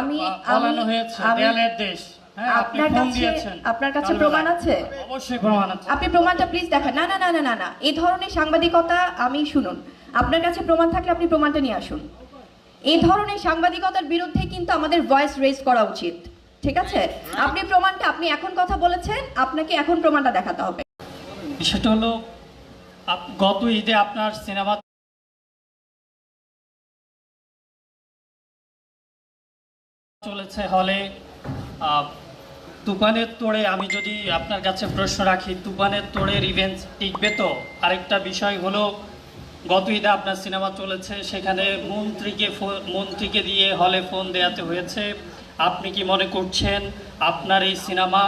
আমি দেয়ালের দেশ। হ্যাঁ আপনি আপনার কাছে আপনার কাছে প্রমাণ আছে? অবশ্যই প্রমাণ আছে। আপনি প্রমাণটা প্লিজ দেখান। না না না না না না। এই ধরনের সাংবাদিকতা আমি শুনুন। আপনার কাছে প্রমাণ থাকলে আপনি প্রমাণটা নিয়ে আসুন। এই ধরনের সাংবাদিকতার বিরুদ্ধে কিন্তু আমাদের ভয়েস রেজ করা উচিত। ঠিক আছে? আপনি প্রমাণটা আপনি এখন কথা বলেছেন আপনাকে এখন প্রমাণটা দেখাতে হবে। বিষয়টা হলো গত ঈদে আপনার সিনেমা চলেছে হলে তুফানের তোড়ে আমি যদি আপনার কাছে প্রশ্ন রাখি, তুফানের তোড়ের ইভেন্ট টিকবে তো? আরেকটা বিষয় হলো গত ঈদে আপনার সিনেমা চলেছে, সেখানে মন্ত্রীকে মন্ত্রীকে দিয়ে হলে ফোন দেওয়াতে হয়েছে। আপনি কি মনে করছেন আপনার এই সিনেমা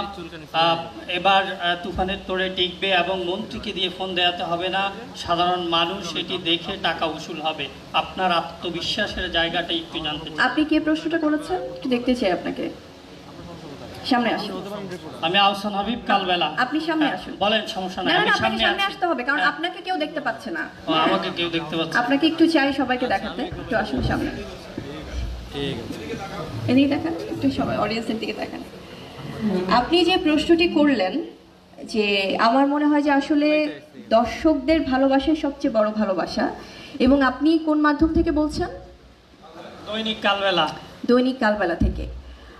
এবার তুফানের তোড়ে টিকবে এবং মন্ত্রীকে দিয়ে ফোন দেওয়াতে হবে না? সাধারণ মানুষ এটি দেখে টাকা উসুল হবে। আপনার আত্মবিশ্বাসের জায়গাটা একটু জানতে আপনি কে প্রশ্নটা করেছেন? একটু দেখতে চাই আপনাকে। সামনে আসুন। আমি আহসান হাবিব কালবেলা। আপনি সামনে আসুন। বলেন সমস্যা নাই। আমি আপনাকে সামনে সামনে আসতে হবে কারণ আপনাকে কেউ দেখতে পাচ্ছে না। আমাকে কেউ দেখতে পাচ্ছে আপনাকে একটু চাই সবাইকে দেখাতে। একটু আসুন সামনে। এদিকে দেখান একটু সবাই অডিয়েন্সের দিকে দেখান। আপনি যে প্রশ্নটি করলেন যে আমার মনে হয় যে আসলে দর্শকদের ভালোবাসা সবচেয়ে বড় ভালোবাসা। এবং আপনি কোন মাধ্যম থেকে বলছেন? দৈনিক কালবেলা। দৈনিক কালবেলা থেকে।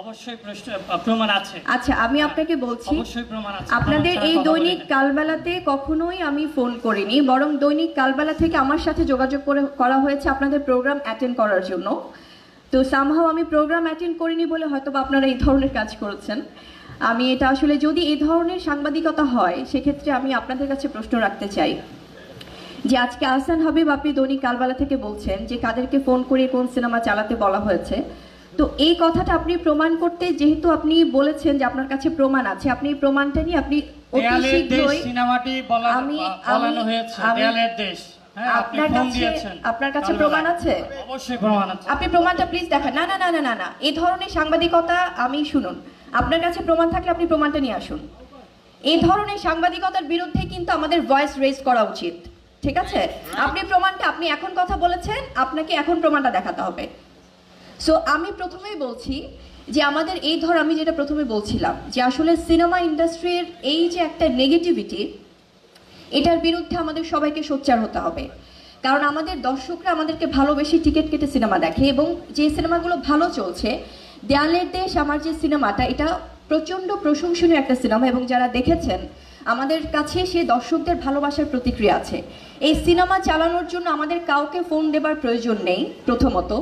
অবশ্যই প্রমাণ আছে। আচ্ছা আমি আপনাকে বলছি অবশ্যই প্রমাণ আছে। আপনাদের এই দৈনিক কালবেলাতে কখনোই আমি ফোন করিনি বরং দৈনিক কালবেলা থেকে আমার সাথে যোগাযোগ করে করা হয়েছে আপনাদের প্রোগ্রাম অ্যাটেন্ড করার জন্য। তো সামহাও আমি প্রোগ্রাম অ্যাটেন্ড করিনি বলে হয়তো আপনারা এই ধরনের কাজ করেছেন। আমি এটা আসলে যদি এই ধরনের সাংবাদিকতা হয় সেক্ষেত্রে আমি আপনাদের কাছে প্রশ্ন রাখতে চাই। যে আজকে আহসান হাবিব আপনি দৈনিক কালবেলা থেকে বলছেন যে কাদেরকে ফোন করে কোন সিনেমা চালাতে বলা হয়েছে তো এই কথাটা আপনি প্রমাণ করতে যেহেতু আপনি বলেছেন যে আপনার কাছে প্রমাণ আছে আপনি এই প্রমাণটা নিয়ে আপনি অতি শীঘ্রই সিনেমাটি আমি- বলানো হয়েছে। দেয়ালের দেশ। হ্যাঁ আপনার কাছে আপনার কাছে প্রমাণ আছে? অবশ্যই প্রমাণ আছে। আপনি প্রমাণটা প্লিজ দেখান। না না না না না না। এই ধরনের সাংবাদিকতা আমি শুনুন। আপনার কাছে প্রমাণ থাকলে আপনি প্রমাণটা নিয়ে আসুন। এই ধরনের সাংবাদিকতার বিরুদ্ধে কিন্তু আমাদের ভয়েস রেজ করা উচিত। ঠিক আছে? আপনি প্রমাণটা আপনি এখন কথা বলেছেন আপনাকে এখন প্রমাণটা দেখাতে হবে। সো আমি প্রথমেই বলছি যে আমাদের এই ধর, আমি যেটা প্রথমে বলছিলাম যে আসলে সিনেমা ইন্ডাস্ট্রির এই যে একটা নেগেটিভিটি এটার বিরুদ্ধে আমাদের সবাইকে সোচ্চার হতে হবে। কারণ আমাদের দর্শকরা আমাদেরকে ভালোবেসে টিকিট কেটে সিনেমা দেখে এবং যে সিনেমাগুলো ভালো চলছে, দেয়ালের দেশ আমার যে সিনেমাটা, এটা প্রচণ্ড প্রশংসনীয় একটা সিনেমা এবং যারা দেখেছেন, আমাদের কাছে সে দর্শকদের ভালোবাসার প্রতিক্রিয়া আছে। এই সিনেমা চালানোর জন্য আমাদের কাউকে ফোন দেবার প্রয়োজন নেই প্রথমত।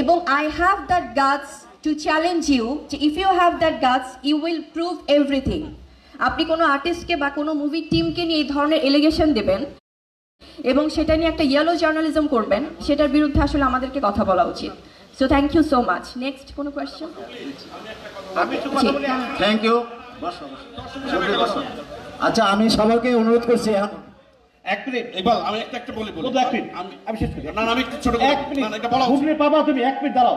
এবং আই হ্যাভ দ্যাট গাছ টু চ্যালেঞ্জ ইউ যে ইফ ইউ হ্যাভ দ্যাট গাছ ইউ উইল প্রুভ এভরিথিং আপনি কোনো আর্টিস্টকে বা কোনো মুভি টিমকে নিয়ে এই ধরনের এলিগেশন দেবেন এবং সেটা নিয়ে একটা ইয়েলো জার্নালিজম করবেন সেটার বিরুদ্ধে আসলে আমাদেরকে কথা বলা উচিত। So thank you so much next কোনো কোয়েশ্চেন থ্যাংক ইউ আচ্ছা আমি সবাইকে অনুরোধ করছি এখন। এক মিনিট এবার আমি একটা একটা বলি বলি। এক মিনিট। আমি আমি শেষ করি না না আমি একটু ছোট এক মিনিট। না এটা বলা উচিত। পাবা তুমি এক মিনিট দাঁড়াও।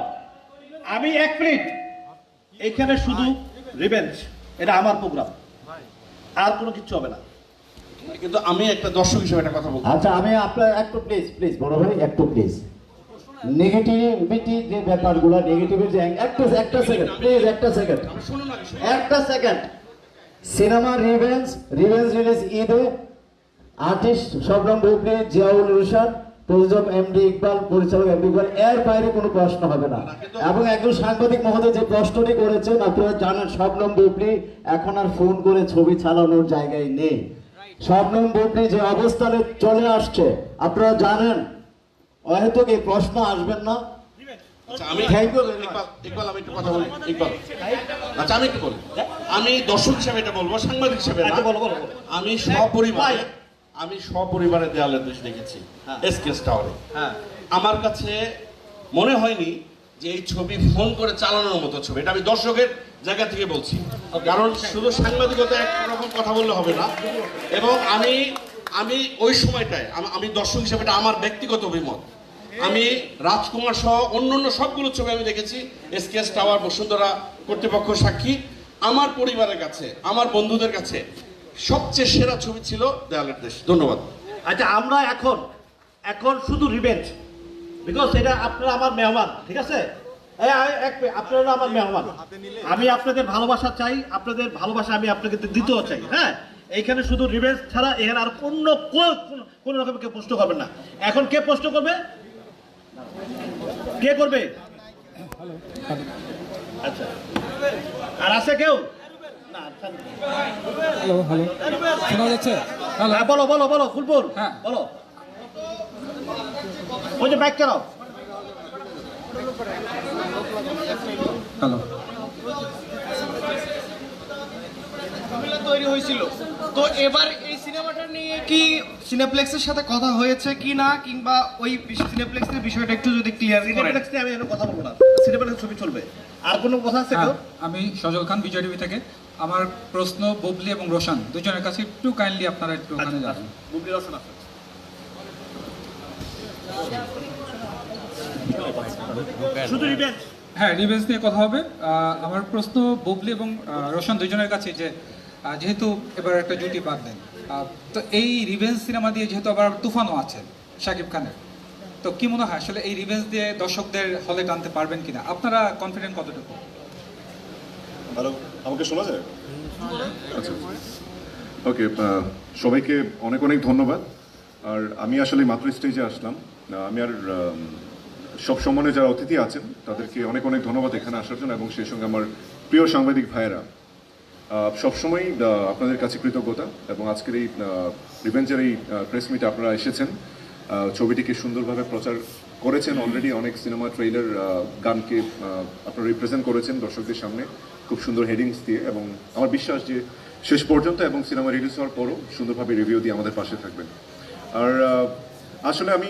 আমি এক মিনিট। এখানে শুধু রিভেঞ্জ এটা আমার প্রোগ্রাম আর কোনো কিছু হবে না। কিন্তু আমি একটা দর্শক হিসেবে একটা কথা বলব। আচ্ছা আমি আপনার একটু প্লিজ প্লিজ বড় ভাই একটু প্লিজ নেগেটিভিটি যে ব্যাপারগুলো নেগেটিভিটি একটু একটা একটা সেকেন্ড প্লিজ একটা সেকেন্ড শুনুন একটা second cinema revenge revenge release ঈদে আর্টিস্ট শবনম বুবলি জিয়াউল রুশান প্রযোজক এমডি ইকবাল পরিচালক এমডি ইকবাল এর বাইরে কোনো প্রশ্ন হবে না। এবং একজন সাংবাদিক মহোদয় যে প্রশ্নটি করেছেন আপনারা জানেন শবনম বুবলি এখন আর ফোন করে ছবি চালানোর জায়গায় নেই। শবনম বুবলি যে অবস্থানে চলে আসছে আপনারা জানেন? হয়তো এই প্রশ্ন আসবেন না। আচ্ছা আমি Thank you very much. Iqbal Iqbal আমি একটু কথা বলি। আচ্ছা আমি একটু বলি। আমি দর্শক হিসেবে এটা বলব সাংবাদিক হিসেবে। আমি সপরিবারে আমি সপরিবারে দেয়ালের দেশ দেখেছি হ্যাঁ। এসকেএস টাওয়ারে হ্যাঁ। আমার কাছে মনে হয়নি যে এই ছবি ফোন করে চালানোর মতো ছবি। এটা আমি দর্শকের জায়গা থেকে বলছি। কারণ শুধু সাংবাদিকতা একরকম কথা বললে হবে না। এবং আমি আমি ওই সময়টায় আমি দর্শক হিসেবে এটা আমার ব্যক্তিগত অভিমত। আমি রাজকুমার সহ অন্য অন্য সবগুলো ছবি আমি দেখেছি এসকেএস টাওয়ার বসুন্ধরা কর্তৃপক্ষ সাক্ষী। আমার পরিবারের কাছে আমার বন্ধুদের কাছে সবচেয়ে সেরা ছবি ছিল দেয়ালের দেশ। ধন্যবাদ। আচ্ছা আমরা এখন এখন শুধু রিভেঞ্জ বিকজ এটা আপনারা আমার মেহমান, ঠিক আছে? আপনারা আমার মেহমান। আমি আপনাদের ভালোবাসা চাই, আপনাদের ভালোবাসা আমি আপনাকে দিতেও চাই হ্যাঁ? এইখানে শুধু রিভেঞ্জ ছাড়া এখানে আর অন্য কোনো রকম কেউ প্রশ্ন করবে না। এখন কে প্রশ্ন করবে? কে করবে? আচ্ছা। আর আছে কেউ। Hello hello. শোনা যাচ্ছে? হ্যালো। হ্যাঁ বলো বলো বলো ফুলপুর। হ্যাঁ। বলো। ওই যে বাইক চালাও। হ্যালো। তৈরি হয়েছিল। তো এবার এই সিনেমাটা নিয়ে কি সিনেপ্লেক্সের সাথে কথা হয়েছে কি না কিংবা ওই সিনেপ্লেক্সের বিষয়টা একটু যদি ক্লিয়ার করেন? নিয়ে আমি কথা বলব না। সিনেপ্লেক্স ছবি চলবে। আর কোনো কথা আছে হ্যাঁ, আমি সজল খান বিজয় টিভি থেকে। আমার প্রশ্ন বুবলি এবং রোশন দুজনের কাছে একটু কাইন্ডলি আপনারা একটু ওখানে যাবেন। বুবলি রসন আছে শুধু রিভেঞ্জ হ্যাঁ রিভেন্স নিয়ে কথা হবে। আমার প্রশ্ন বুবলি এবং রোশন দুজনের কাছে যে যেহেতু এবার একটা জুটি বাঁধলেন আহ, তো এই রিভেন্স সিনেমা দিয়ে যেহেতু আবার তুফানও আছে শাকিব খানের তো কি মনে হয় আসলে এই রিভেন্স দিয়ে দর্শকদের হলে টানতে পারবেন কিনা? আপনারা কনফিডেন্ট কতটুকু? হ্যালো আমাকে শোনা যায়? আচ্ছা ওকে সবাইকে অনেক অনেক ধন্যবাদ। আর আমি আসলে মাত্র স্টেজে আসলাম। আমি আর সব সম্মানে যারা অতিথি আছেন, তাদেরকে অনেক অনেক ধন্যবাদ এখানে আসার জন্য এবং সেই সঙ্গে আমার প্রিয় সাংবাদিক ভাইয়েরা। সবসময়ই আপনাদের কাছে কৃতজ্ঞতা এবং আজকের এই রিভেঞ্জের এই প্রেস মিটে আপনারা এসেছেন। ছবিটিকে সুন্দরভাবে প্রচার করেছেন অলরেডি অনেক সিনেমা ট্রেইলার গানকে আপনারা রিপ্রেজেন্ট করেছেন দর্শকদের সামনে। খুব সুন্দর হেডিংস দিয়ে এবং আমার বিশ্বাস যে শেষ পর্যন্ত এবং সিনেমা রিলিজ হওয়ার পরও সুন্দরভাবে রিভিউ দিয়ে আমাদের পাশে থাকবেন। আর আসলে আমি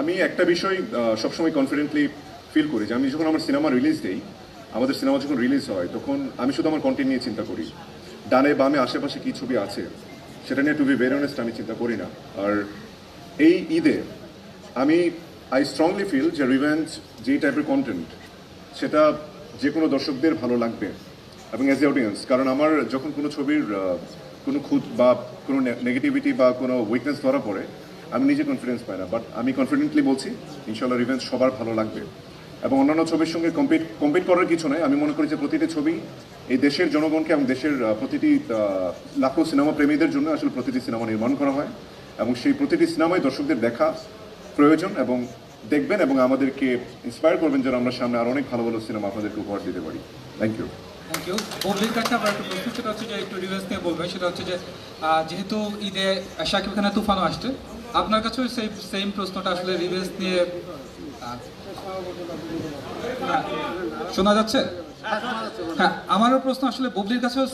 আমি একটা বিষয় সবসময় কনফিডেন্টলি ফিল করি যে আমি যখন আমার সিনেমা রিলিজ দিই, আমাদের সিনেমা যখন রিলিজ হয়, তখন আমি শুধু আমার কন্টেন্ট নিয়ে চিন্তা করি। ডানে বামে আশেপাশে কী ছবি আছে, সেটা নিয়ে টু বি ভেরি অনেস্ট আমি চিন্তা করি না। আর এই ঈদে আমি আই স্ট্রংলি ফিল যে রিভেঞ্জ যেই টাইপের কন্টেন্ট সেটা যে কোনো দর্শকদের ভালো লাগবে এবং অ্যাজ এ অডিয়েন্স কারণ আমার যখন কোনো ছবির কোনো খুঁত বা কোনো নেগেটিভিটি বা কোনো উইকনেস ধরা পড়ে, আমি নিজে কনফিডেন্স পাই না। বাট আমি কনফিডেন্টলি বলছি ইনশাল্লাহ রিভেঞ্জ সবার ভালো লাগবে। এবং অন্যান্য ছবির সঙ্গে কম্পিট কম্পিট করার কিছু নয় আমি মনে করি যে প্রতিটি ছবি এই দেশের জনগণকে এবং দেশের প্রতিটি লাখো সিনেমা প্রেমীদের জন্য আসলে প্রতিটি সিনেমা নির্মাণ করা হয়। এবং সেই প্রতিটি সিনেমাই দর্শকদের দেখা প্রয়োজন এবং দেখবেন এবং আমাদেরকে ইন্সপায়ার করবেন যেন আমরা সামনে আরও অনেক ভালো ভালো সিনেমা আপনাদেরকে উপহার দিতে পারি। থ্যাংক ইউ যেহেতু ঈদে শাকিব খানের আসছে, আপনার কাছেও সেই সেম প্রশ্নটা আসলে শোনা যাচ্ছে? হ্যাঁ আমারও প্রশ্ন আসলে বুবলির কাছেও